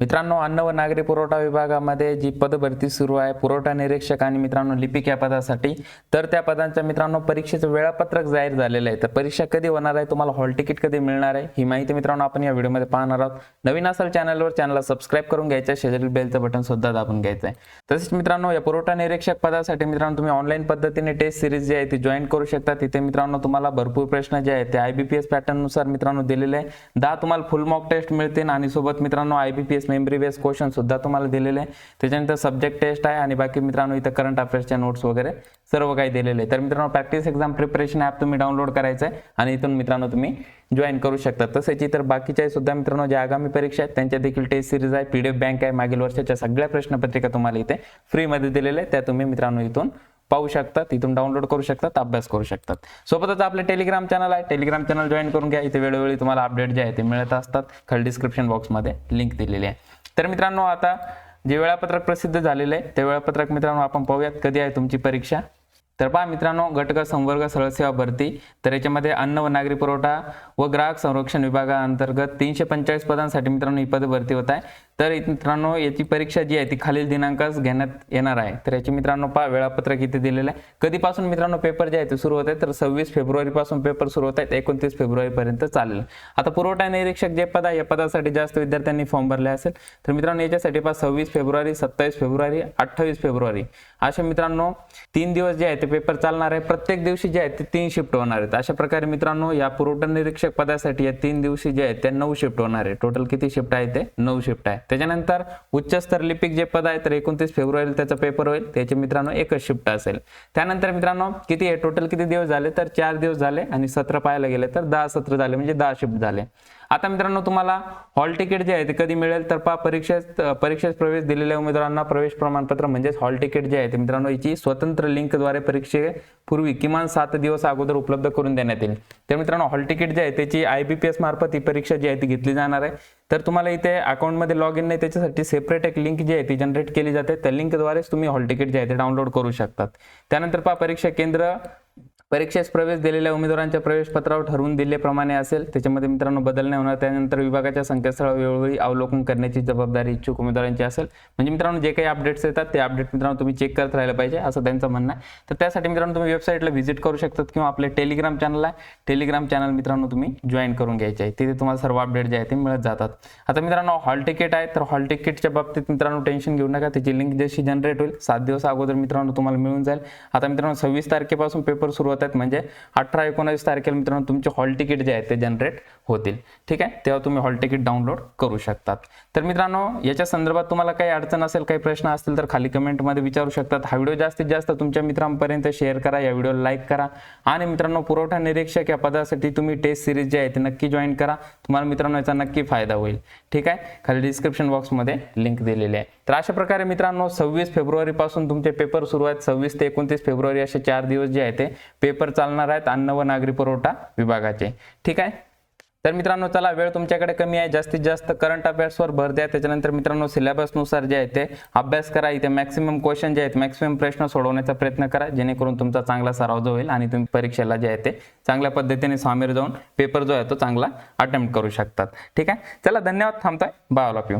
मित्रांनो अन्न व नागरी पुरवठा विभागामध्ये जी पदभरती सुरू आहे पुरवठा निरीक्षक आणि मित्रांनो लिपिक या पदासाठी. तर त्या पदांच्या मित्रांनो परीक्षेचं वेळापत्रक जाहीर झालेलं आहे. तर परीक्षा कधी होणार आहे तुम्हाला हॉल तिकीट कधी मिळणार आहे ही माहिती मित्रांनो आपण या व्हिडिओमध्ये पाहणार आहोत. नवीन असाल चॅनलवर चॅनलला सबस्क्राईब करून घ्यायचं आहे. शेजारील बेलचं बटन सुद्धा दाबून घ्यायचं आहे. तसेच मित्रांनो या पुरवठा निरीक्षक पदासाठी मित्रांनो तुम्ही ऑनलाईन पद्धतीने टेस्ट सिरीज जी आहे ती जॉईन करू शकता. तिथे मित्रांनो तुम्हाला भरपूर प्रश्न जे आहेत ते आय बी पी एस पॅटर्ननुसार मित्रांनो दिलेले आहे. दहा तुम्हाला फुल मॉक टेस्ट मिळतील आणि सोबत मित्रांनो I B P S memory base question सुद्धा तुम्हाला दिलेले आहे. त्याच्यानंतर सब्जेक्ट टेस्ट आहे आणि बाकी मित्रांनो इथं करंट अफेअर्सच्या नोट्स वगैरे सर्व काही दिलेले आहे. तर मित्रांनो प्रॅक्टिस एक्झाम प्रिपरेशन ॲप तुम्ही डाउनलोड करायचं आहे आणि इथून मित्रांनो तुम्ही जॉईन करू शकता. तसेच इतर बाकीच्या सुद्धा मित्रांनो ज्या आगामी परीक्षा आहेत त्यांच्या देखील टेस्ट सिरीज आहे पी डी एफ बँक आहे मागील वर्षाच्या सगळ्या प्रश्नपत्रिका तुम्हाला इथे फ्रीमध्ये दिलेल्या आहेत. त्या तुम्ही मित्रांनो इथून पाहू शकतात तिथून डाउनलोड करू शकतात अभ्यास करू शकतात सोबतच आपले टेलिग्राम चॅनल आहे. टेलिग्राम चॅनल जॉईन करून घ्या. इथे वेळोवेळी तुम्हाला अपडेट जे आहे ते मिळत असतात. खाली डिस्क्रिप्शन बॉक्समध्ये लिंक दिलेली आहे. तर मित्रांनो आता जे वेळापत्रक प्रसिद्ध झालेलं आहे ते वेळापत्रक मित्रांनो आपण पाहूयात. कधी आहे तुमची परीक्षा? तर पहा मित्रांनो घटक संवर्ग सरळसेवा भरती. तर याच्यामध्ये अन्न व नागरी पुरवठा व ग्राहक संरक्षण विभागाअंतर्गत तीनशे पंचेचाळीस पदांसाठी मित्रांनो ही पद भरती होत आहे. तर मित्रांनो याची परीक्षा जी आहे ती खालील दिनांकास घेण्यात येणार आहे. तर याची मित्रांनो पहा वेळापत्रक इथे दिलेलं आहे. कधीपासून मित्रांनो पेपर जे आहे ते सुरू होत आहे तर सव्वीस फेब्रुवारीपासून पेपर सुरू होत आहेत. एकोणतीस फेब्रुवारीपर्यंत चालेल. आता पुरवठा निरीक्षक जे पद आहे या पदासाठी जास्त विद्यार्थ्यांनी फॉर्म भरले असेल. तर मित्रांनो याच्यासाठी पहा सव्वीस फेब्रुवारी सत्तावीस फेब्रुवारी अठ्ठावीस फेब्रुवारी. असे मित्रांनो तीन दिवस जे आहे ते पेपर चालणार आहे. प्रत्येक दिवशी जे आहेत ते तीन शिफ्ट होणार आहेत. अशा प्रकारे मित्रांनो या पुरवठा निरीक्षक पदासाठी या तीन दिवशी जे आहेत ते नऊ शिफ्ट होणार आहे. टोटल किती शिफ्ट आहे ते? नऊ शिफ्ट आहे. त्याच्यानंतर उच्चस्तर लिपिक जे पद आहे तर एकोणतीस फेब्रुवारी त्याचा पेपर होईल. त्याचे मित्रांनो एकच शिफ्ट असेल. त्यानंतर मित्रांनो किती आहे? टोटल किती दिवस झाले? तर चार दिवस झाले आणि सत्र पाहायला गेले तर दहा सत्र झाले. म्हणजे दहा शिफ्ट झाले. आता मित्रांनो तुम्हाला हॉल तिकीट जे आहे ते कधी मिळेल? तर पहा परीक्षेत परीक्षेत प्रवेश दिलेल्या उमेदवारांना प्रवेश प्रमाणपत्र म्हणजेच हॉल तिकीट जे आहे ते मित्रांनो याची स्वतंत्र लिंकद्वारे परीक्षेपूर्वी किमान सात दिवस अगोदर उपलब्ध करून देण्यात येईल. तर मित्रांनो हॉल तिकीट जे आहे त्याची आय बी पी एस मार्फत ही परीक्षा जी आहे ती घेतली जाणार आहे. तर तुम्हाला इथे अकाउंटमध्ये लॉग इन नाही त्याच्यासाठी सेपरेट एक लिंक जी आहे ती जनरेट केली जाते. त्या लिंकद्वारेच तुम्ही हॉल तिकीट जे आहे ते डाउनलोड करू शकतात. त्यानंतर पहा परीक्षा केंद्र परीक्षेस प्रवेश दिलेल्या उमेदवारांच्या प्रवेश पत्रावर ठरवून दिलेप्रमाणे असेल. त्याच्यामध्ये मित्रांनो बदल नाही होणार. त्यानंतर विभागाच्या संकेतस्थळावर वेळोवेळी अवलोकन करण्याची जबाबदारी इच्छुक उमेदवारांची असेल. म्हणजे मित्रांनो जे काही अपडेट्स येतात ते अपडेट मित्रांनो तुम्ही चेक करत राहिलं पाहिजे असं त्यांचं म्हणणं आहे. तर त्यासाठी मित्रांनो तुम्ही वेबसाईटला व्हिजिट करू शकतात किंवा आपले टेलिग्राम चॅनल आहे. टेलिग्राम चॅनल मित्रांनो तुम्ही जॉईन करून घ्यायचे आहे. तिथे तुम्हाला सर्व अपडेट जे आहे ते मिळत जातात. आता मित्रांनो हॉल तिकीट आहे तर हॉल तिकीटच्या बाबतीत मित्रांनो टेन्शन घेऊ नका. त्याची लिंक जशी जनरेट होईल सात दिवस अगोदर मित्रांनो तुम्हाला मिळून जाईल. आता मित्रांनो सव्वीस तारखेपासून पेपर सुरू होत आहेत म्हणजे अठरा एकोणावीस तारखेला मित्रांनो तुमचे हॉल तिकीट जे आहे ते जनरेट होतील. ठीक आहे? तेव्हा तुम्ही हॉल तिकीट डाउनलोड करू शकतात. तर मित्रांनो याच्या संदर्भात तुम्हाला काही अडचण असेल काही प्रश्न असतील तर खाली कमेंटमध्ये विचारू शकतात. हा व्हिडिओ जास्तीत जास्त तुमच्या मित्रांपर्यंत शेअर करा. या व्हिडिओला लाईक करा. आणि मित्रांनो पुरवठा निरीक्षक या पदासाठी तुम्ही टेस्ट सिरीज जे आहे ते नक्की जॉईन करा. तुम्हाला मित्रांनो याचा नक्की फायदा होईल. ठीक आहे? खाली डिस्क्रिप्शन बॉक्समध्ये लिंक दिलेली आहे. तर अशा प्रकारे मित्रांनो सव्वीस फेब्रुवारीपासून तुमचे पेपर सुरू आहेत. सव्वीस ते एकोणतीस फेब्रुवारी असे चार दिवस जे आहे ते पेपर चालणार आहेत अन्न व नागरी पुरवठा विभागाचे. ठीक आहे? तर मित्रांनो चला वेळ तुमच्याकडे कमी आहे. जास्तीत जास्त करंट अफेअर्सवर भर द्या. त्याच्यानंतर मित्रांनो सिलेबसनुसार जे आहे ते अभ्यास करा. इथे मॅक्सिमम क्वेश्चन जे आहेत मॅक्सिमम प्रश्न सोडवण्याचा प्रयत्न करा. जेणेकरून तुमचा चांगला सराव जो होईल आणि तुम्ही परीक्षेला जे आहे ते चांगल्या पद्धतीने सामीर जाऊन पेपर जो आहे तो चांगला अटेम्प्ट करू शकतात. ठीक आहे? चला धन्यवाद. थांबताय. Bye all of you